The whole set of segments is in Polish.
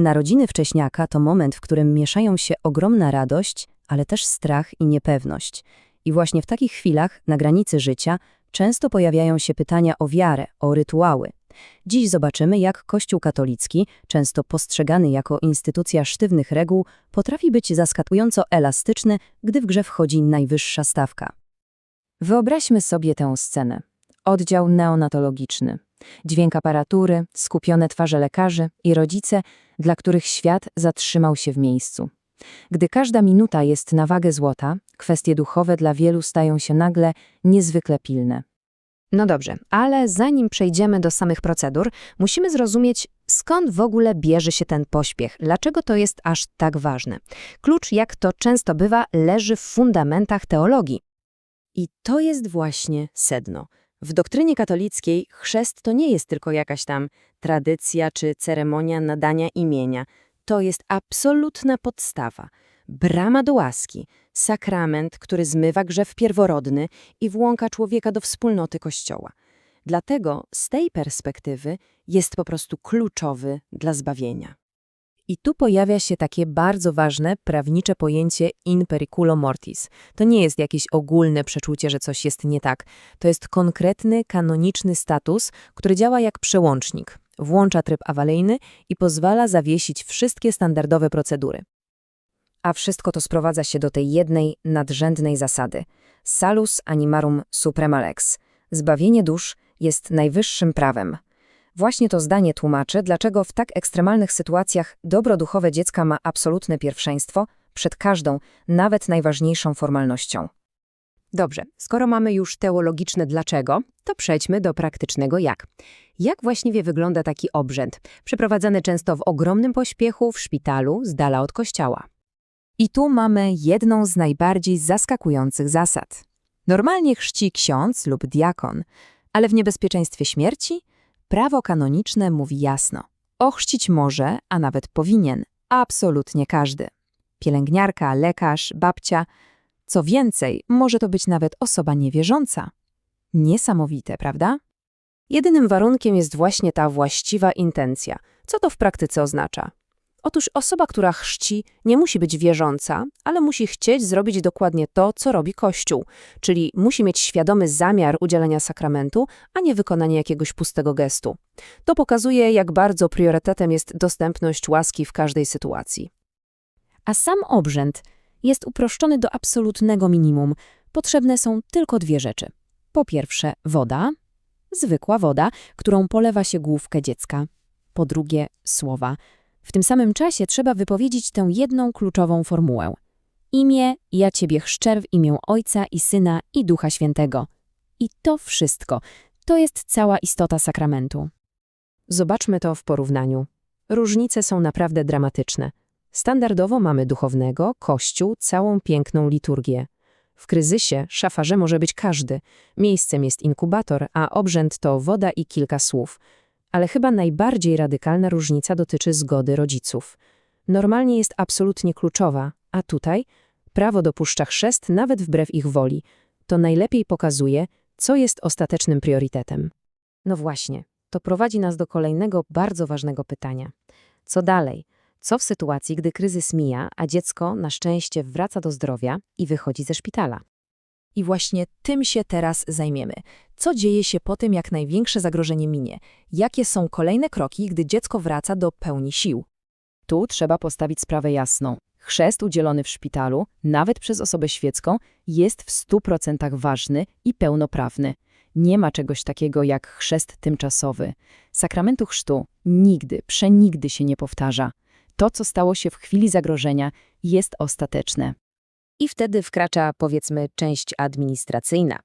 Narodziny wcześniaka to moment, w którym mieszają się ogromna radość, ale też strach i niepewność. I właśnie w takich chwilach, na granicy życia, często pojawiają się pytania o wiarę, o rytuały. Dziś zobaczymy, jak Kościół katolicki, często postrzegany jako instytucja sztywnych reguł, potrafi być zaskakująco elastyczny, gdy w grze wchodzi najwyższa stawka. Wyobraźmy sobie tę scenę. Oddział neonatologiczny. Dźwięk aparatury, skupione twarze lekarzy i rodzice, dla których świat zatrzymał się w miejscu. Gdy każda minuta jest na wagę złota, kwestie duchowe dla wielu stają się nagle niezwykle pilne. No dobrze, ale zanim przejdziemy do samych procedur, musimy zrozumieć, skąd w ogóle bierze się ten pośpiech, dlaczego to jest aż tak ważne. Klucz, jak to często bywa, leży w fundamentach teologii. I to jest właśnie sedno. W doktrynie katolickiej chrzest to nie jest tylko jakaś tam tradycja czy ceremonia nadania imienia. To jest absolutna podstawa. Brama do łaski, sakrament, który zmywa grzew pierworodny i włąka człowieka do wspólnoty Kościoła. Dlatego z tej perspektywy jest po prostu kluczowy dla zbawienia. I tu pojawia się takie bardzo ważne prawnicze pojęcie in periculo mortis. To nie jest jakieś ogólne przeczucie, że coś jest nie tak. To jest konkretny, kanoniczny status, który działa jak przełącznik. Włącza tryb awaryjny i pozwala zawiesić wszystkie standardowe procedury. A wszystko to sprowadza się do tej jednej, nadrzędnej zasady. Salus animarum suprema lex. Zbawienie dusz jest najwyższym prawem. Właśnie to zdanie tłumaczy, dlaczego w tak ekstremalnych sytuacjach dobro duchowe dziecka ma absolutne pierwszeństwo przed każdą, nawet najważniejszą formalnością. Dobrze, skoro mamy już teologiczne dlaczego, to przejdźmy do praktycznego jak. Jak właściwie wygląda taki obrzęd, przeprowadzany często w ogromnym pośpiechu, w szpitalu, z dala od kościoła? I tu mamy jedną z najbardziej zaskakujących zasad. Normalnie chrzci ksiądz lub diakon, ale w niebezpieczeństwie śmierci prawo kanoniczne mówi jasno. Ochrzcić może, a nawet powinien, absolutnie każdy. Pielęgniarka, lekarz, babcia. Co więcej, może to być nawet osoba niewierząca. Niesamowite, prawda? Jedynym warunkiem jest właśnie ta właściwa intencja. Co to w praktyce oznacza? Otóż osoba, która chrzci, nie musi być wierząca, ale musi chcieć zrobić dokładnie to, co robi Kościół, czyli musi mieć świadomy zamiar udzielenia sakramentu, a nie wykonanie jakiegoś pustego gestu. To pokazuje, jak bardzo priorytetem jest dostępność łaski w każdej sytuacji. A sam obrzęd jest uproszczony do absolutnego minimum. Potrzebne są tylko dwie rzeczy. Po pierwsze, woda, zwykła woda, którą polewa się główkę dziecka. Po drugie, słowa – w tym samym czasie trzeba wypowiedzieć tę jedną kluczową formułę. Imię, ja Ciebie chrzczę w imię Ojca i Syna i Ducha Świętego. I to wszystko. To jest cała istota sakramentu. Zobaczmy to w porównaniu. Różnice są naprawdę dramatyczne. Standardowo mamy duchownego, kościół, całą piękną liturgię. W kryzysie szafarze może być każdy. Miejscem jest inkubator, a obrzęd to woda i kilka słów – ale chyba najbardziej radykalna różnica dotyczy zgody rodziców. Normalnie jest absolutnie kluczowa, a tutaj prawo dopuszcza chrzest nawet wbrew ich woli. To najlepiej pokazuje, co jest ostatecznym priorytetem. No właśnie, to prowadzi nas do kolejnego bardzo ważnego pytania. Co dalej? Co w sytuacji, gdy kryzys mija, a dziecko na szczęście wraca do zdrowia i wychodzi ze szpitala? I właśnie tym się teraz zajmiemy. Co dzieje się po tym, jak największe zagrożenie minie? Jakie są kolejne kroki, gdy dziecko wraca do pełni sił? Tu trzeba postawić sprawę jasną. Chrzest udzielony w szpitalu, nawet przez osobę świecką, jest w 100% ważny i pełnoprawny. Nie ma czegoś takiego jak chrzest tymczasowy. Sakramentu chrztu nigdy, przenigdy się nie powtarza. To, co stało się w chwili zagrożenia, jest ostateczne. I wtedy wkracza, powiedzmy, część administracyjna.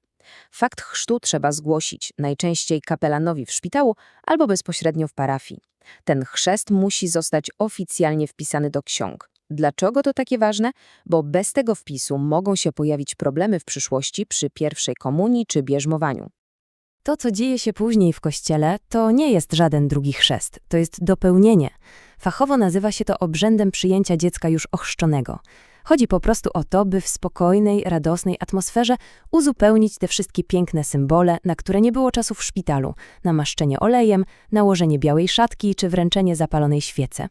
Fakt chrztu trzeba zgłosić, najczęściej kapelanowi w szpitalu albo bezpośrednio w parafii. Ten chrzest musi zostać oficjalnie wpisany do ksiąg. Dlaczego to takie ważne? Bo bez tego wpisu mogą się pojawić problemy w przyszłości przy pierwszej komunii czy bierzmowaniu. To, co dzieje się później w kościele, to nie jest żaden drugi chrzest, to jest dopełnienie. Fachowo nazywa się to obrzędem przyjęcia dziecka już ochrzczonego. Chodzi po prostu o to, by w spokojnej, radosnej atmosferze uzupełnić te wszystkie piękne symbole, na które nie było czasu w szpitalu, namaszczenie olejem, nałożenie białej szatki czy wręczenie zapalonej świece.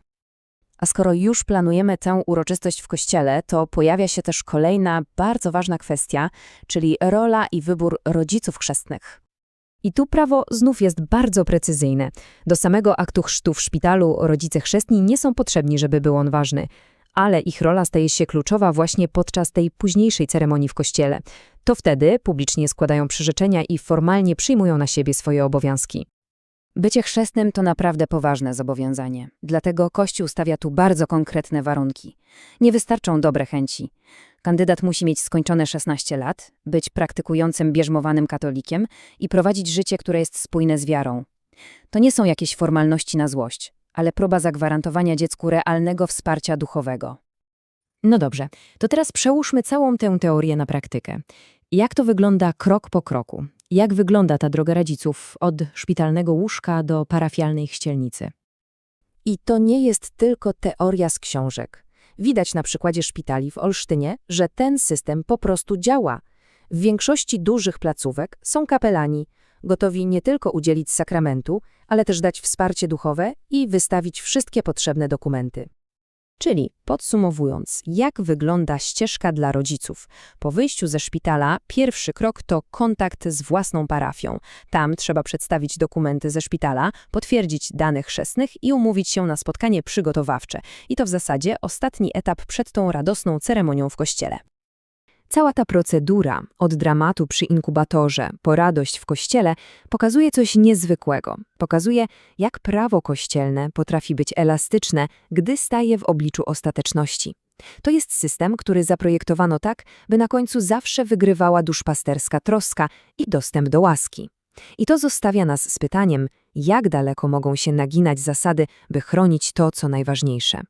A skoro już planujemy tę uroczystość w kościele, to pojawia się też kolejna bardzo ważna kwestia, czyli rola i wybór rodziców chrzestnych. I tu prawo znów jest bardzo precyzyjne. Do samego aktu chrztu w szpitalu rodzice chrzestni nie są potrzebni, żeby był on ważny, ale ich rola staje się kluczowa właśnie podczas tej późniejszej ceremonii w kościele. To wtedy publicznie składają przyrzeczenia i formalnie przyjmują na siebie swoje obowiązki. Bycie chrzestnym to naprawdę poważne zobowiązanie, dlatego Kościół stawia tu bardzo konkretne warunki. Nie wystarczą dobre chęci. Kandydat musi mieć skończone 16 lat, być praktykującym bierzmowanym katolikiem i prowadzić życie, które jest spójne z wiarą. To nie są jakieś formalności na złość, ale próba zagwarantowania dziecku realnego wsparcia duchowego. No dobrze, to teraz przełóżmy całą tę teorię na praktykę. Jak to wygląda krok po kroku? Jak wygląda ta droga rodziców od szpitalnego łóżka do parafialnej chścielnicy? I to nie jest tylko teoria z książek. Widać na przykładzie szpitali w Olsztynie, że ten system po prostu działa. W większości dużych placówek są kapelani, gotowi nie tylko udzielić sakramentu, ale też dać wsparcie duchowe i wystawić wszystkie potrzebne dokumenty. Czyli, podsumowując, jak wygląda ścieżka dla rodziców? Po wyjściu ze szpitala pierwszy krok to kontakt z własną parafią. Tam trzeba przedstawić dokumenty ze szpitala, potwierdzić dane chrzestnych i umówić się na spotkanie przygotowawcze. I to w zasadzie ostatni etap przed tą radosną ceremonią w kościele. Cała ta procedura, od dramatu przy inkubatorze po radość w kościele, pokazuje coś niezwykłego. Pokazuje, jak prawo kościelne potrafi być elastyczne, gdy staje w obliczu ostateczności. To jest system, który zaprojektowano tak, by na końcu zawsze wygrywała duszpasterska troska i dostęp do łaski. I to zostawia nas z pytaniem, jak daleko mogą się naginać zasady, by chronić to, co najważniejsze.